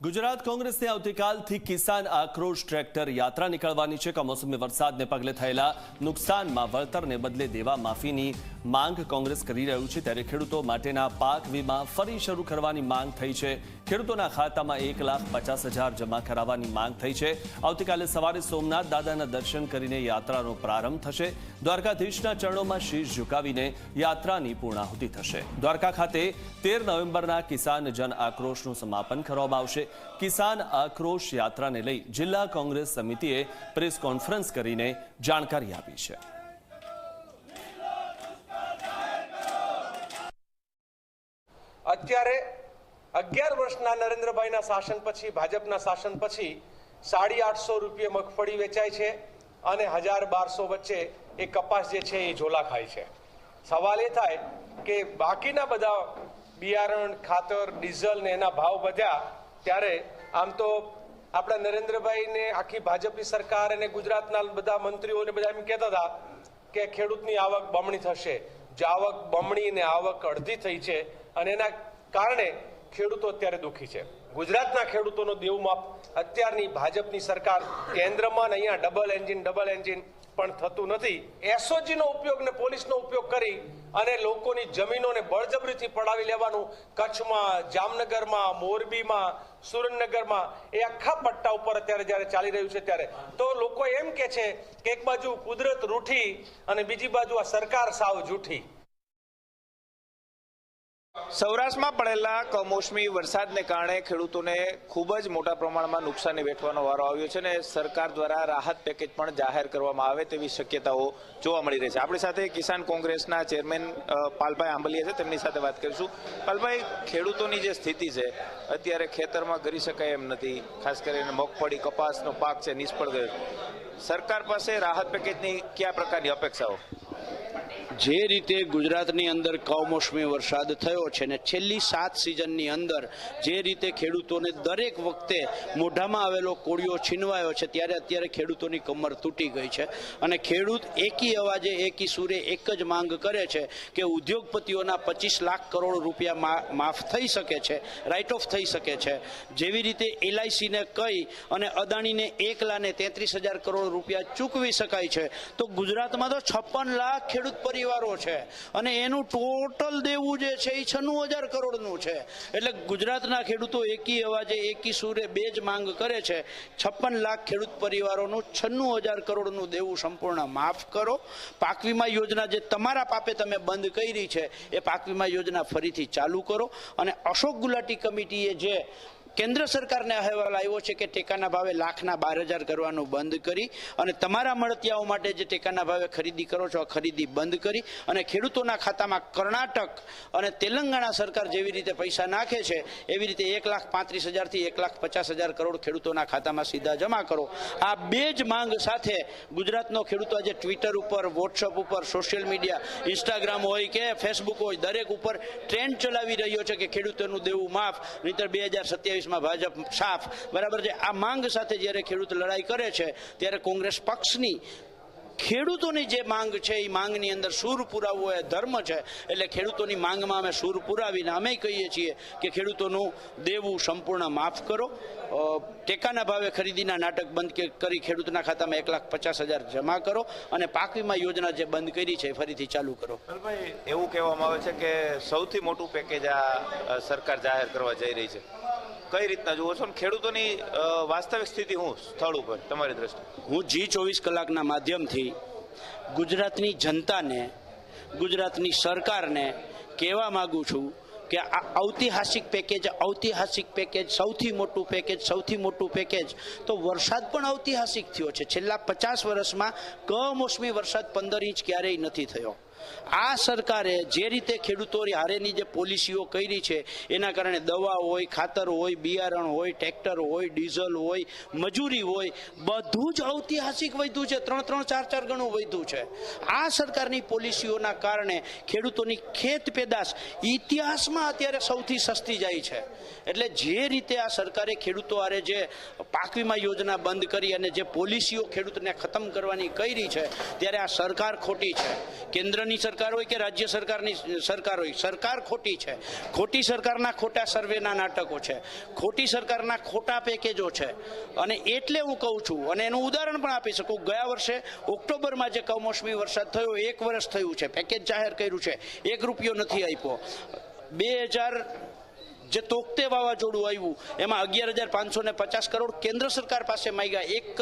ગુજરાત કોંગ્રેસની આવતીકાલથી કિસાન આક્રોશ ટ્રેક્ટર યાત્રા નીકળવાની છે. કમોસમી વરસાદને પગલે થયેલા નુકસાનમાં વળતરને બદલે દેવા માફીની માંગ કોંગ્રેસ કરી રહ્યું છે. ત્યારે ખેડૂતો માટેના પાક વીમા ફરી શરૂ કરવાની માંગ થઈ છે. ખેડૂતોના ખાતામાં એક લાખ પચાસ હજાર જમા કરાવવાની માંગ થઈ છે. આવતીકાલે સવારે સોમનાથ દાદાના દર્શન કરીને યાત્રાનો પ્રારંભ થશે. દ્વારકાધીશના ચરણોમાં શીશ ઝુકાવીને યાત્રાની પૂર્ણાહુતિ થશે. દ્વારકા ખાતે તેર નવેમ્બરના કિસાન જન આક્રોશનું સમાપન કરવામાં આવશે. કિસાન આક્રોશ યાત્રાને લઈ જિલ્લા કોંગ્રેસ સમિતિએ પ્રેસ કોન્ફરન્સ કરીને જાણકારી આપી છે. અત્યારે અગિયાર વર્ષના નરેન્દ્રભાઈના શાસન પછી, ભાજપના શાસન પછી સાડી આઠસો રૂપિયે મગફળી વેચાય છે અને હજાર બારસો વચ્ચે એ કપાસ જે છે એ ઝોલા ખાય છે. સવાલ એ થાય કે બાકીના બધા બિયારણ, ખાતર, ડીઝલ ને એના ભાવ વધ્યા ત્યારે આમ તો આપણા નરેન્દ્રભાઈને આખી ભાજપની સરકાર અને ગુજરાતના બધા મંત્રીઓને બધા એમ કહેતા હતા કે ખેડૂતની આવક બમણી થશે. જે આવક બમણી ને આવક અડધી થઈ છે અને એના કારણે ખેડૂતો અત્યારે દુઃખી છે. ગુજરાતના ખેડૂતોનો દેવું અત્યારની ભાજપની સરકાર કેન્દ્રમાં અહીંયા ડબલ એન્જિન ડબલ એન્જિન પણ થતું નથી. એસઓજીનો ઉપયોગ ને પોલીસનો ઉપયોગ કરી અને લોકોની જમીનોને બળજબરીથી પડાવી લેવાનું કચ્છમાં, જામનગરમાં, મોરબીમાં, સુરેન્દ્રનગરમાં એ આખા પટ્ટા ઉપર અત્યારે જ્યારે ચાલી રહ્યું છે ત્યારે. તો લોકો એમ કે છે કે એક બાજુ કુદરત રૂઠી અને બીજી બાજુ આ સરકાર સાવ જૂઠી. સૌરાષ્ટ્રમાં પડેલા કમોસમી વરસાદને કારણે ખેડૂતોને ખૂબ જ મોટા પ્રમાણમાં નુકસાની વેઠવાનો વારો આવ્યો છે અને સરકાર દ્વારા રાહત પેકેજ પણ જાહેર કરવામાં આવે તેવી શક્યતાઓ જોવા મળી રહી છે. આપણી સાથે કિસાન કોંગ્રેસના ચેરમેન પાલભાઈ આંબલિયા છે. તેમની સાથે વાત કરીશું. પાલભાઈ, ખેડૂતોની જે સ્થિતિ છે, અત્યારે ખેતરમાં કરી શકાય એમ નથી. ખાસ કરીને મગફળી, કપાસનો પાક છે, નિષ્ફળ ગયો સરકાર પાસે રાહત પેકેજની કયા પ્રકારની અપેક્ષાઓ? જે રીતે ગુજરાતની અંદર કમોસમી વરસાદ થયો છે ને છેલ્લી સાત સિઝનની અંદર જે રીતે ખેડૂતોને દરેક વખતે મોઢામાં આવેલો કોળિયો છીનવાયો છે, ત્યારે અત્યારે ખેડૂતોની કમર તૂટી ગઈ છે. અને ખેડૂત એકી અવાજે, એકી સૂરે એક જ માંગ કરે છે કે ઉદ્યોગપતિઓના પચીસ લાખ કરોડ રૂપિયા માફ થઈ શકે છે રાઇટ ઓફ થઈ શકે છે. જેવી રીતે એલઆઈસીને કહી અને અદાણીને એક લાને તેત્રીસ હજાર કરોડ રૂપિયા ચૂકવી શકાય છે, તો ગુજરાતમાં તો છપ્પન લાખ ખેડૂત પરિવારો છે. અને એનું ટોટલ દેવું જે છે એ છન્નું હજાર કરોડનું છે. એટલે ગુજરાતના ખેડૂતો એકી અવાજે, એકી સુરે બે જ માંગ કરે છે. છપ્પન લાખ ખેડૂત પરિવારોનું છન્નું હજાર કરોડનું દેવું સંપૂર્ણ માફ કરો. પાક વીમા યોજના જે તમારા પાપે તમે બંધ કરી છે, એ પાક વીમા યોજના ફરીથી ચાલુ કરો. અને અશોક ગુલાટી કમિટીએ જે કેન્દ્ર સરકારને અહેવાલ આવ્યો છે કે ટેકાના ભાવે લાખના બાર હજાર કરવાનું બંધ કરી અને તમારા મળતિયાઓ માટે જે ટેકાના ભાવે ખરીદી કરો છો ખરીદી બંધ કરી અને ખેડૂતોના ખાતામાં કર્ણાટક અને તેલંગાણા સરકાર જેવી રીતે પૈસા નાખે છે, એવી રીતે એક લાખ પાંત્રીસ હજારથી એક લાખ પચાસ હજાર કરોડ ખેડૂતોના ખાતામાં સીધા જમા કરો. આ બે જ માંગ સાથે ગુજરાતનો ખેડૂતો આજે ટ્વિટર ઉપર વોટ્સઅપ ઉપર, સોશિયલ મીડિયા, ઇન્સ્ટાગ્રામ હોય કે ફેસબુક હોય, દરેક ઉપર ટ્રેન્ડ ચલાવી રહ્યો છે કે ખેડૂતોનું દેવું માફ, નહીતર બે હજાર સત્યાવીસમાં ભાજપ સાફ. બરાબર છે? આ માંગ સાથે જ્યારે ખેડૂત લડાઈ કરે છે, ત્યારે કોંગ્રેસ પક્ષની ખેડૂતોની જે માંગ છે, એ માંગની અંદર સૂર પુરાવવો એ ધર્મ છે. એટલે ખેડૂતોની માંગમાં અમે સૂર પુરાવીને અમે કહીએ છીએ કે ખેડૂતોનું દેવું સંપૂર્ણ માફ કરો. ટેકાના ભાવે ખરીદીના નાટક બંધ કરી ખેડૂતના ખાતામાં એક લાખ પચાસ હજાર જમા કરો અને પાક વીમા યોજના જે બંધ કરી છે, એ ફરીથી ચાલુ કરો. એવું કહેવામાં આવે છે કે સૌથી મોટું પેકેજ આ સરકાર જાહેર કરવા જઈ રહી છે. કઈ રીતના જુઓ છો? ખેડૂતોની વાસ્તવિક સ્થિતિ હું સ્થળ ઉપર, તમારી દ્રષ્ટિએ? હું જી ચોવીસ કલાકના માધ્યમથી ગુજરાતની જનતાને, ગુજરાતની સરકારને કહેવા માગું છું કે આ ઐતિહાસિક પેકેજ ઐતિહાસિક પેકેજ, સૌથી મોટું પેકેજ, સૌથી મોટું પેકેજ, તો વરસાદ પણ ઐતિહાસિક થયો છે. છેલ્લા પચાસ વર્ષમાં કમોસમી વરસાદ પંદર ઇંચ ક્યારેય નથી થયો. આ સરકારે જે રીતે ખેડૂતો હારેની જે પોલિસીઓ કરી છે, એના કારણે દવા હોય, ખાતર હોય, બિયારણ હોય, ટ્રેક્ટર હોય, ડીઝલ હોય, મજૂરી હોય, બધું જ ઐતિહાસિક વધ્યું છે. ત્રણ ત્રણ, ચાર ચાર ગણું વધ્યું છે. આ સરકારની પોલિસીઓના કારણે ખેડૂતોની ખેત પેદાશ ઇતિહાસમાં અત્યારે સૌથી સસ્તી જાય છે. એટલે જે રીતે આ સરકારે ખેડૂતો હારે જે પાક વીમા યોજના બંધ કરી અને જે પોલિસીઓ ખેડૂતને ખતમ કરવાની કરી છે, ત્યારે આ સરકાર ખોટી છે. કેન્દ્રની કેન્દ્રની સરકાર હોય કે રાજ્ય સરકારની સરકાર હોય? સરકાર ખોટી છે. ખોટી સરકારના ખોટા સર્વેના નાટકો છે. ખોટી સરકારના ખોટા પેકેજો છે. અને એટલે હું કહું છું, અને એનું ઉદાહરણ પણ આપી શકું. ગયા વર્ષે ઓક્ટોબરમાં જે કમોસમી વરસાદ થયો, એક વર્ષ થયું છે. પેકેજ જાહેર કર્યું છે. એક રૂપિયો નથી આપ્યો. બે હજાર જે તોકતે વાવાઝોડું આવ્યું, એમાં અગિયાર હજાર પાંચસો ને પચાસ કરોડ કેન્દ્ર સરકાર પાસે માંગ્યા. એક